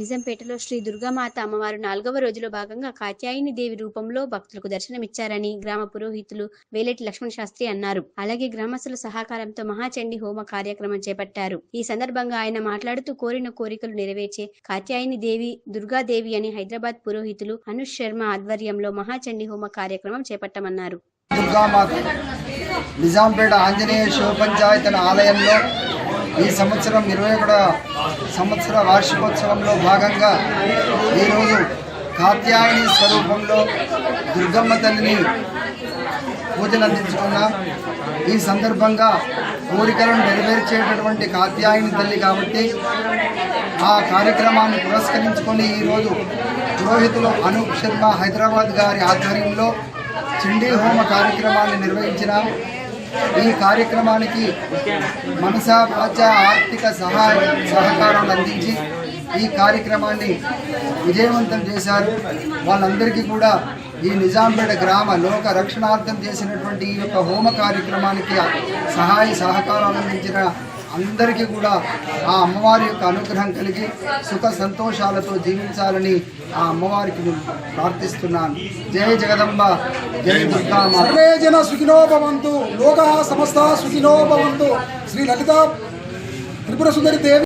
నిజంపేటలో శ్రీ దుర్గామాత అమ్మవారు నాలుగవ రోజులో భాగంగా కాత్యాయని దేవి రూపంలో భక్తులకు దర్శనమిచ్చారని గ్రామ పురోహితులు వేలేటి లక్ష్మణ శాస్త్రి అన్నారు. అలాగే గ్రామస్తుల సహకారంతో మహాచండి హోమ కార్యక్రమం చేపట్టారు. ఈ సందర్భంగా ఆయన మాట్లాడుతూ కోరిన కోరికలు నెరవేర్చే కాత్యాయని దేవి దుర్గాదేవి అని హైదరాబాద్ పురోహితులు అనుష్ శర్మ ఆధ్వర్యంలో మహాచండి హోమ కార్యక్రమం చేపట్టమన్నారు. నిజాంపేట ఆంజనేయ శివ పంచాయతన ఆలయంలో ఈ సంవత్సరం ఇరవై ఒకట సంవత్సర వార్షికోత్సవంలో భాగంగా ఈరోజు కాత్యాయని స్వరూపంలో దుర్గమ్మ తల్లిని పూజలు అందించుకున్నాం. ఈ సందర్భంగా కోరికలను నెరవేర్చేటటువంటి కాత్యాయని తల్లి కాబట్టి ఆ కార్యక్రమాన్ని పురస్కరించుకొని ఈరోజు పురోహితులు అనూప్ శర్మ హైదరాబాద్ గారి ఆధ్వర్యంలో చండీ హోమ కార్యక్రమాన్ని నిర్వహించినాం. ఈ కార్యక్రమానికి మనసా వాచ ఆర్థిక సహాయ సహకారాలు అందించి ఈ కార్యక్రమాన్ని విజయవంతం చేశారు. వాళ్ళందరికీ కూడా ఈ నిజాంపేట గ్రామ లోక రక్షణార్థం చేసినటువంటి ఈ యొక్క హోమ కార్యక్రమానికి సహాయ సహకారాలు అందించిన అందరికీ కూడా ఆ అమ్మవారి యొక్క అనుగ్రహం కలిగి సుఖ సంతోషాలతో జీవించాలని ఆ అమ్మవారికి నేను ప్రార్థిస్తున్నాను. జయ జగదంబ జయ దుర్గామాత సర్వే జన సుఖినో భవంతు లోక సమస్త సుఖినో భవంతు. శ్రీ లలిత త్రిపుర సుందరి దేవి